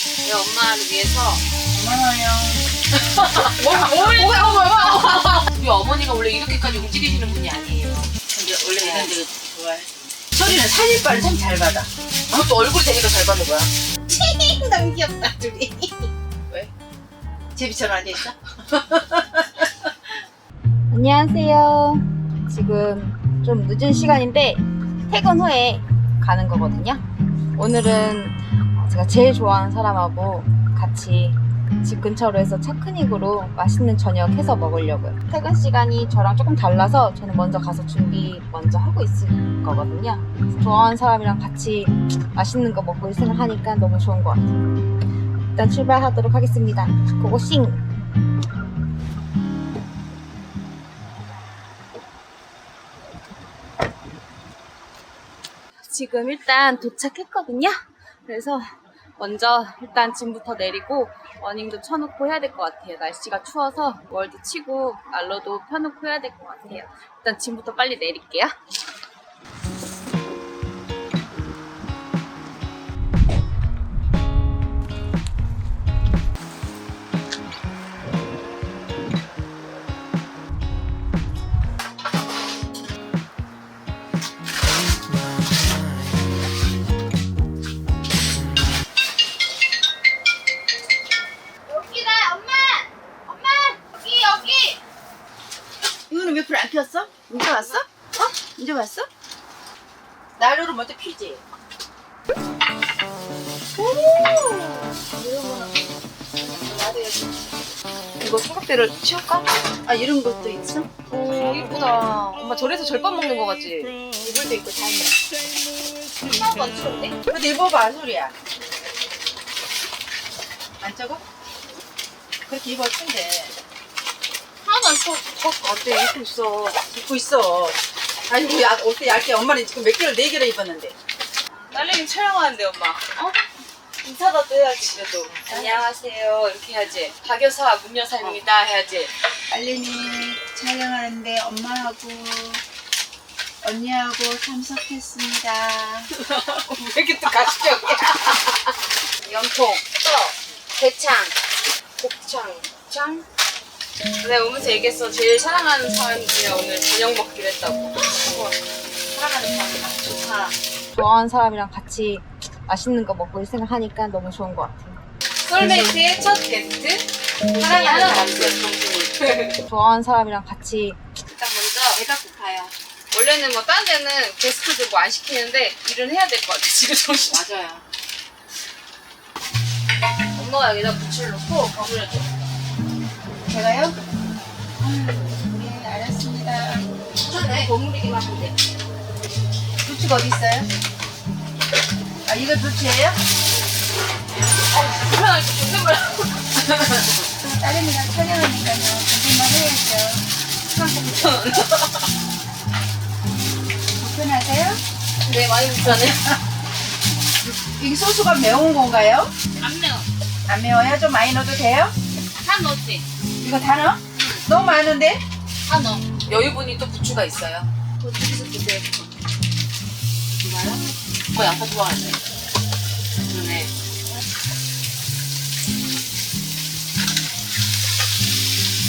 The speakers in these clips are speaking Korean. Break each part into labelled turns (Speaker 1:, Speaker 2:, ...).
Speaker 1: 내 엄마를 위해서
Speaker 2: 고마워요.
Speaker 1: 뭘 뭐야 뭐야 우리 어머니가 원래 이렇게까지 움직이시는 분이 아니에요 근데 원래 이런 데 좋아해
Speaker 2: 소리는 사진빨 참잘 받아.
Speaker 1: 그것도 얼굴이 되니까 잘 받는 거야
Speaker 2: 너무 귀엽다, 둘이.
Speaker 1: 왜?
Speaker 2: 제비처럼 앉아있어?
Speaker 3: 안녕하세요. 지금 좀 늦은 시간인데 퇴근 후에 가는 거거든요. 오늘은 제가 제일 좋아하는 사람하고 같이 집 근처로 해서 차크닉으로 맛있는 저녁 해서 먹으려고요. 퇴근 시간이 저랑 조금 달라서 저는 먼저 가서 준비 먼저 하고 있을 거거든요. 좋아하는 사람이랑 같이 맛있는 거 먹고 생각하니까 너무 좋은 것 같아요. 일단 출발하도록 하겠습니다. 고고싱! 지금 일단 도착했거든요. 그래서 먼저 일단 짐부터 내리고 어닝도 쳐놓고 해야 될 것 같아요. 날씨가 추워서 월드 치고 난로도 펴놓고 해야 될 것 같아요. 일단 짐부터 빨리 내릴게요.
Speaker 2: 안 폈어? 이제 왔어? 어? 이제 왔어? 난로를 먼저 피지.
Speaker 3: 이거 삼각대를 치울까?
Speaker 2: 아, 이런 것도 있어?
Speaker 3: 오 이쁘다. 엄마 저래서 절밥 먹는 거 같지?
Speaker 2: 이불도 있고 다 있네.
Speaker 3: 하나도 안 치웠네?
Speaker 2: 근데 입어봐, 소리야. 안 적어? 그렇게 입어, 춘데.
Speaker 3: 하나도 안 치웠어. 어때? 입고 있어.
Speaker 2: 입고 있어. 아이고, 야, 어때 얇게. 엄마는 지금 몇 개를, 네 개를 입었는데.
Speaker 1: 딸내미 촬영하는데 엄마 어? 인사라도 해야지 그래도 안녕하세요 이렇게 해야지 박여사 문여사입니다 해야지
Speaker 2: 알림이 촬영하는데 엄마하고 언니하고 참석했습니다.
Speaker 1: 왜 이렇게 또 가시적이야 연통 또 대창 곱창 곱창 내가 오면서 얘기했어 제일 사랑하는 사람 중에 오늘 저녁 먹기로 했다고 우와, 사랑하는 사람이랑 좋다
Speaker 3: 좋아하는 사람이랑 같이 맛있는 거 먹고 생각하니까 너무 좋은 것 같아요.
Speaker 1: 솔메이트의 첫 게스트 사랑하는 남자 정준이
Speaker 3: 좋아하는 사람이랑 같이
Speaker 1: 일단 먼저 배가 고파요. 원래는 뭐 다른 데는 게스트들 뭐안 시키는데 일은 해야 될 것 같아 지금 정신.
Speaker 2: 맞아요.
Speaker 1: 엄마가 여기다 부추를 넣고 버무려줘.
Speaker 2: 제가요? 음, 네, 알았습니다.
Speaker 1: 괜찮네. 버무리기만 하면 돼.
Speaker 2: 부추가 어디 있어요? 아, 이거 부추예요?
Speaker 1: 때 존댓말 하고
Speaker 2: 딸내미가 촬영하니까요. 존댓말 해야죠. 불편하세요?
Speaker 1: 네 많이 불편해.
Speaker 2: 이 소스가 매운 건가요?
Speaker 1: 안 매워.
Speaker 2: 안 매워요? 좀 많이 넣어도 돼요?
Speaker 1: 다 넣었지?
Speaker 2: 이거 다 넣어? 너무 많은데?
Speaker 1: 다 넣어. 여유분이 또 부추가 있어요. 여기서 드세요. 좋아요? 뭐 양파 좋아하네. 그러네.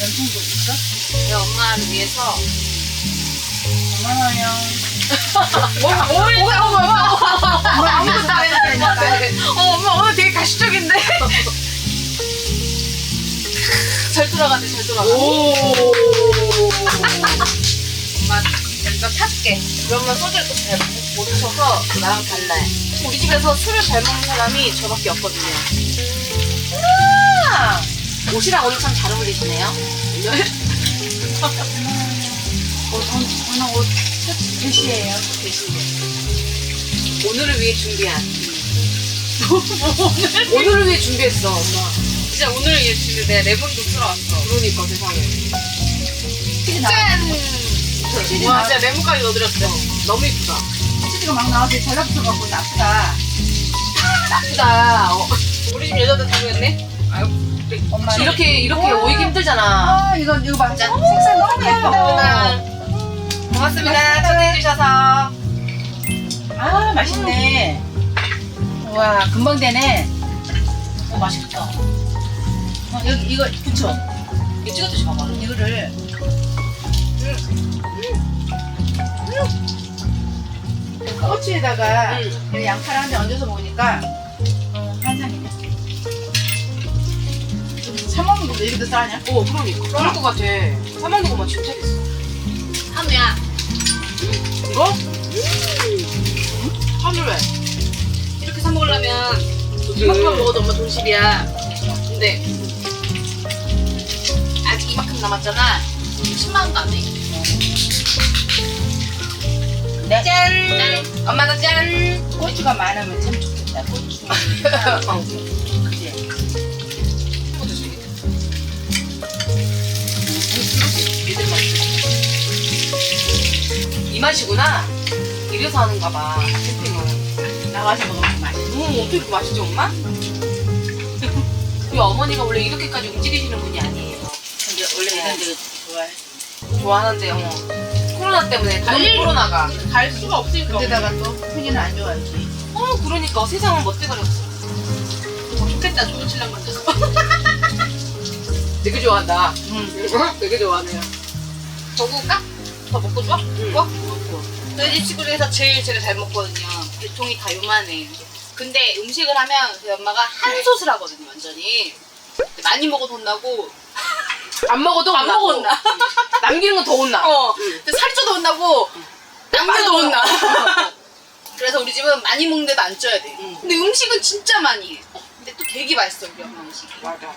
Speaker 2: 연통도 있어?
Speaker 1: 내 엄마를 위해서
Speaker 2: 고마워요.
Speaker 1: 뭐야, 뭐야, 뭐야.
Speaker 2: 뭐 아무것도 안 되니까.
Speaker 1: 어, 엄마 오늘 되게 가시적인데. 잘 돌아가네, 잘 돌아가. 오. 엄마, 일단 찾게. 그러면 소주를 또 잘못 쳐서 나랑 달라요. 우리 집에서 술을 잘 먹는 사람이 저밖에 없거든요. 우와! 옷이랑 오늘 참 잘 어울리시네요.
Speaker 2: 오늘, 오늘 옷 몇시예요?
Speaker 1: 대신에. 오늘을 위해 준비한. 오늘을 위해 준비했어, 엄마. 진짜 오늘을 위해 준비. 내가 레몬도 쓸어왔어. 그러니까 세상에. 짠! 와, 진짜 레몬까지 넣어드렸어. 너무 이쁘다.
Speaker 2: 치즈가 막 나와서 전락서갖고 나쁘다.
Speaker 1: 나쁘다. 어. 우리 집 여자들 다 그랬네? 아유,
Speaker 2: 엄마.
Speaker 1: 이렇게, 이렇게
Speaker 2: 와.
Speaker 1: 오이기 힘들잖아.
Speaker 2: 아, 이거, 이거 봐. 색깔 너무 예뻐.
Speaker 1: 고맙습니다. 초대해주셔서.
Speaker 2: 아, 맛있네. 와, 금방 되네.
Speaker 4: 이거 맛있겠다.
Speaker 2: 어, 여기 이거 붙여.
Speaker 4: 이거 찍어 드시 봐봐.
Speaker 2: 이거를 꼬치에다가
Speaker 4: 음.
Speaker 2: 여기 양파를 한 대 얹어서 먹으니까 어, 한상이네. 사먹는 것도 이렇게 싸냐?
Speaker 4: 어, 그러니까. 그럴 것 같아. 사 먹는 거만 진짜 있어. 한우야. 이거? 한우래. 이렇게 사 먹으려면 이만큼 먹어도 엄마 돈십이야. 근데 이만큼 남았잖아. 10만 원도 안 돼.
Speaker 2: 네.
Speaker 4: 짠! 엄마가 짠!
Speaker 2: 고추가 많으면 참 좋겠다. 고추.
Speaker 4: 어.
Speaker 2: 그지?
Speaker 4: 이 맛이구나. 이래서 하는가 봐. 캠핑은.
Speaker 2: 나와서 먹으면 맛있어.
Speaker 4: 음, 어떻게 이렇게 맛있지, 엄마? 우리 어머니가 원래 이렇게까지 움직이시는 분이 아니에
Speaker 2: 좋아해.
Speaker 4: 좋아하는데, 어. 코로나 때문에 달리 코로나가.
Speaker 2: 갈 수가 없으니까. 근데다가 또 흔히는 안 좋아하지.
Speaker 4: 어, 그러니까 세상은 멋대가리였어. 어, 좋겠다, 좋은 신랑 만나서. 되게 좋아한다.
Speaker 2: 응.
Speaker 4: 되게 좋아하네요. 더 구울까? 더 먹고 좋아? 응. 뭐?
Speaker 1: 저희 집 식구에서 제일 제가 잘 먹거든요. 개통이 다 요만해. 근데 음식을 하면 저희 엄마가 한 솥을 하거든요, 완전히. 많이 먹어도 혼나고,
Speaker 4: 안 먹어도
Speaker 1: 안. 먹어 혼나.
Speaker 4: 남기는 건 더 혼나.
Speaker 1: 어,
Speaker 4: 응.
Speaker 1: 근데 살이 쪄도 혼나고, 남겨도 혼나. 그래서 우리 집은 많이 먹는데도 안 쪄야 돼.
Speaker 4: 응.
Speaker 1: 근데 음식은 진짜 많이 해. 근데 또 되게 맛있어, 우리 엄마 음식이.
Speaker 4: 맞아.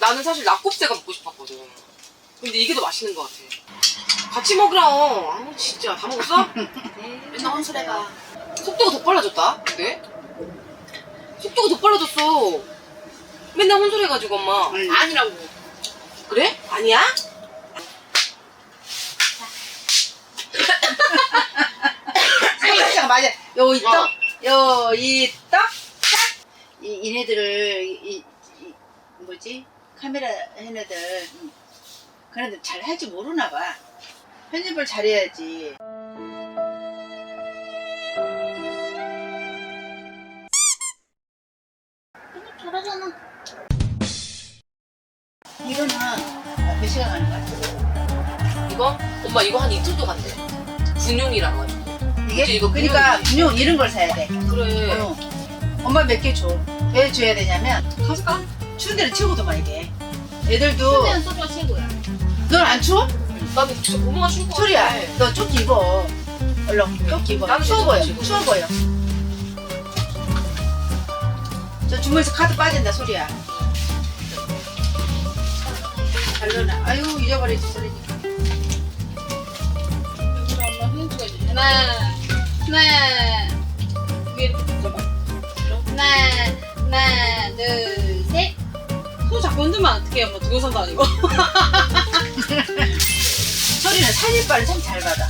Speaker 4: 나는 사실 낙곱새가 먹고 싶었거든. 근데 이게 더 맛있는 것 같아. 같이 먹으라. 아우 진짜 다 먹었어?
Speaker 1: 맨날 혼술해봐.
Speaker 4: 속도가 더 빨라졌다. 근데 속도가 더 빨라졌어. 맨날 혼술해가지고 엄마.
Speaker 2: 응.
Speaker 1: 아니라고.
Speaker 4: 그래? 아니야?
Speaker 2: 살짝 맞아. 요 이 떡,
Speaker 4: 어.
Speaker 2: 요이 떡, 이 이네들을 이, 이, 이 뭐지 카메라 해네들 음. 그런데 잘할 줄 모르나 봐. 편집을 잘해야지.
Speaker 4: 분용이라고 하지.
Speaker 2: 이게?
Speaker 4: 그치, 이거
Speaker 2: 그러니까 분용 이런 걸 사야 돼.
Speaker 4: 그래.
Speaker 2: 어. 엄마 몇 개 줘. 왜 줘야 되냐면
Speaker 1: 가져가.
Speaker 2: 추운 데는 최고더만 이게. 애들도
Speaker 1: 그냥 소주가 최고야.
Speaker 2: 넌 안 추워?
Speaker 4: 나도 진짜 고구마 쉴것
Speaker 2: 소리야.
Speaker 4: 같아.
Speaker 2: 너 조끼 입어. 얼른 조끼 입어.
Speaker 4: 나는
Speaker 2: 추워 보여.
Speaker 4: 지금.
Speaker 2: 추워 보여. 저 주머니에서 카드 빠진다 소리야. 잘 넣어놔. 아유 잊어버리지 소리니까.
Speaker 1: 하나, 위에 붙여봐. 하나, 하나, 둘, 셋. 손 자꾸 흔들면 어떡해, 엄마. 동영상도 아니고.
Speaker 2: 소리는 사진빨을 참 잘 받아.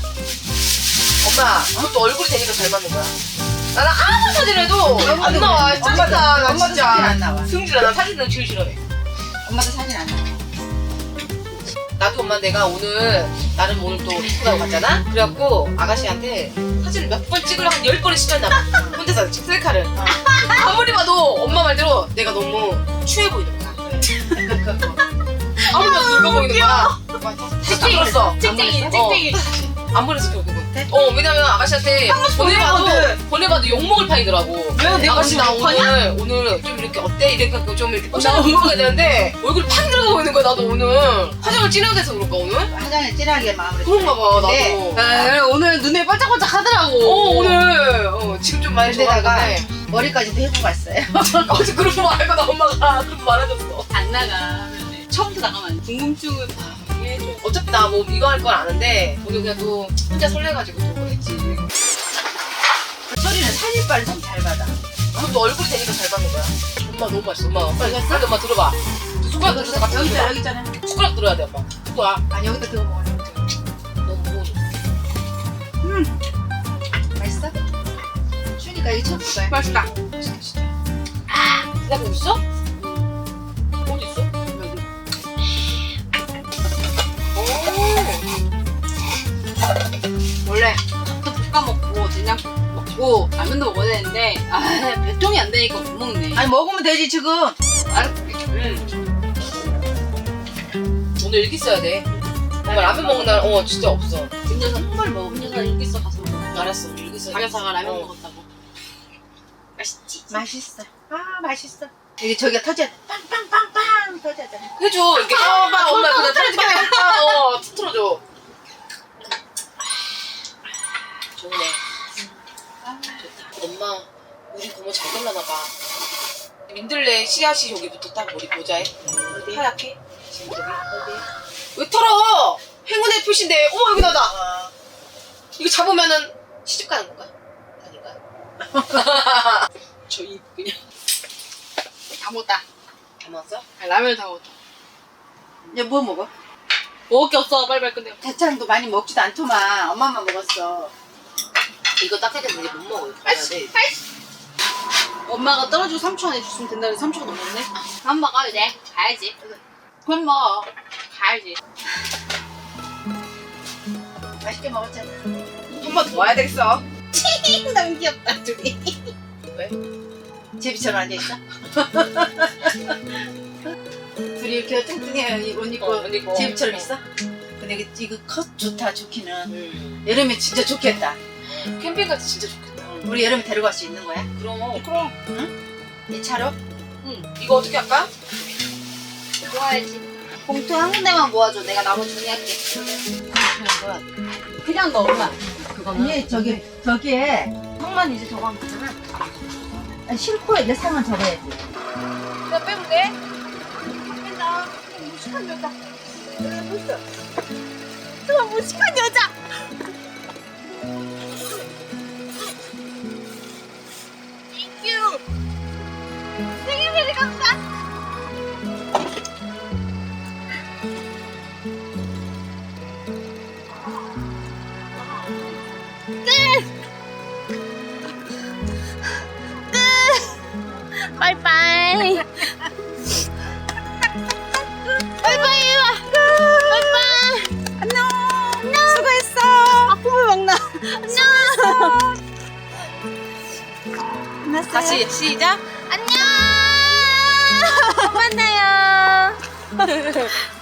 Speaker 4: 엄마, 그것도 얼굴이 되니까 잘 맞는 거야. 나는 아무 사진 해도 안
Speaker 2: 엄마도
Speaker 4: 나와. 짜증나. 나
Speaker 2: 엄마도
Speaker 4: 진짜.
Speaker 2: 사진 안 나와.
Speaker 4: 승질아, 나 사진은 제일 싫어해.
Speaker 2: 엄마도 사진 안 나와.
Speaker 4: 나도 엄마 내가 오늘 나름 오늘 또 이쁘다고 갔잖아? 그래갖고 아가씨한테 사진을 몇 번 찍으려 한열 번을 시켰나 봐. 혼자서 셀카를. 아무리 봐도 엄마 말대로 내가 너무 취해 보이는 거야. 아무리 봐도 늙어 보이는 거야. 찍찍이 그랬어.
Speaker 1: 찍찍이,
Speaker 4: 어.
Speaker 1: 찍찍이.
Speaker 4: 안 보냈 어.
Speaker 2: 네?
Speaker 4: 어 왜냐면 아가씨한테 보내봐도
Speaker 1: 보내거든.
Speaker 4: 보내봐도 욕 먹을 판이더라고.
Speaker 1: 왜? 내가
Speaker 4: 아가씨 나
Speaker 1: 욕하냐?
Speaker 4: 오늘 오늘 좀 이렇게 어때 이래갖고 좀 이렇게
Speaker 1: 나
Speaker 4: 포샵을 입어야 되는데 얼굴이 팍 들어가 보이는 거야 나도 오늘 화장을 진하게 해서 그럴까 오늘?
Speaker 2: 화장에 진하게 마음을.
Speaker 4: 그런가 봐
Speaker 2: 네.
Speaker 4: 나도.
Speaker 1: 에, 오늘 눈에 반짝반짝 하더라고.
Speaker 4: 어 오늘 어, 지금 좀 많이
Speaker 2: 근데다가
Speaker 4: 좋아하는데
Speaker 2: 머리까지도 해고 갔어요.
Speaker 4: 어제 그런 거 말고 나 엄마가 그런 거 말해줬어.
Speaker 1: 안 나가. 처음부터 나가면 안 돼. 궁금증은 다 이해해줘.
Speaker 4: 어차피 나 뭐 이거 할 건 아는데 오늘 그냥 또 혼자 설레가지고 또 그랬지.
Speaker 2: 소리는 사진빨을 참잘 받아.
Speaker 4: 그것도 얼굴이 되니까 잘 받는 거야. 엄마 너무 맛있어. 엄마 빨리 빨리 엄마 들어봐. 숟가락 들어서 같이
Speaker 2: 여기 있잖아. 여기 있잖아.
Speaker 4: 숟가락 들어야 돼 엄마. 숟가락.
Speaker 2: 아니 여기다 그거 먹어.
Speaker 4: 너무 무거워져.
Speaker 2: 맛있어? 추니까 이게 첫 거야.
Speaker 4: 맛있다.
Speaker 2: 맛있다 진짜.
Speaker 4: 기다리고 있어?
Speaker 1: 볶아 먹고 된장 먹고
Speaker 4: 라면도 먹어야 되는데 아 배통이 안 되니까 못 먹네.
Speaker 2: 아니 먹으면 되지 지금.
Speaker 4: 알, 음. 오늘 일기 써야 돼. 나 라면 먹은 날, 어, 진짜 없어. 김여사 한번 먹어. 김여사 일기 써 가서. 알았어, 일기 써. 자녀사가 라면 먹었다고. 맛있지?
Speaker 2: 맛있어. 아 맛있어. 이게 저기가 터져. 빵빵빵빵 터져잖아.
Speaker 4: 해줘. 이렇게 빵빵 엄마 그냥 틀어줄게. 어, 틀어줘. 좋네.
Speaker 2: 아,
Speaker 4: 좋다. 엄마, 우리 고모 잘 골라나 봐. 민들레 씨앗이 저기부터 딱 우리 모자에
Speaker 2: 어디?
Speaker 4: 하얗게 지금 저기
Speaker 2: 어디?
Speaker 4: 왜 털어? 행운의 표시인데 어머 여기 나다
Speaker 2: 어.
Speaker 4: 이거 잡으면은 시집 가는 건가? 아닌가? 저입 그냥 다 먹었다 다 먹었어? 아, 라면 다 먹었다
Speaker 2: 이제 뭐 먹어?
Speaker 4: 먹을 게 없어 빨리빨리 끝내
Speaker 2: 대창도 많이 먹지도 않더만. 엄마만 먹었어.
Speaker 4: 이거 딱 해도 이제 못 먹어 이거 가야 돼 엄마가 떨어지고 삼촌 안에 줬으면 된다는데 삼촌가 넘었네 밥 먹어 이제 가야지 그럼 먹어 가야지
Speaker 2: 맛있게 먹었잖아.
Speaker 4: 한 번 더 와야 되겠어 너무 귀엽다 둘이 왜?
Speaker 2: 제비처럼 앉아 있어? 둘이 이렇게 뚱뚱해 옷 입고
Speaker 4: 어, 옷 입고.
Speaker 2: 제비처럼
Speaker 4: 어.
Speaker 2: 있어? 근데 이거, 이거 컷 좋다 좋기는
Speaker 4: 음.
Speaker 2: 여름에 진짜 좋겠다.
Speaker 4: 캠핑 갈때 진짜 좋겠다
Speaker 2: 우리 여름에 데려갈 수 있는 거야?
Speaker 4: 그럼 그럼
Speaker 2: 이 차로?
Speaker 4: 응 이거 어떻게 할까?
Speaker 1: 모아야지. 봉투 한 군데만 모아줘. 내가 나머지 정리할게. 그냥 넣어, 엄마.
Speaker 2: 이게 저기 저기에
Speaker 1: 형만 이제 저거 하면 되잖아.
Speaker 2: 아, 싫고 이제 상은 적어야지.
Speaker 1: 내가 빼볼게. 뺀다. 무식한 여자. 저 무식한 여자. 바이바이. 바이바이. 바이바이. 안녕. 안녕. 수고했어. 아, 콧물 막 나. 안녕.
Speaker 4: 다시 시작
Speaker 1: 안녕. 또 만나요.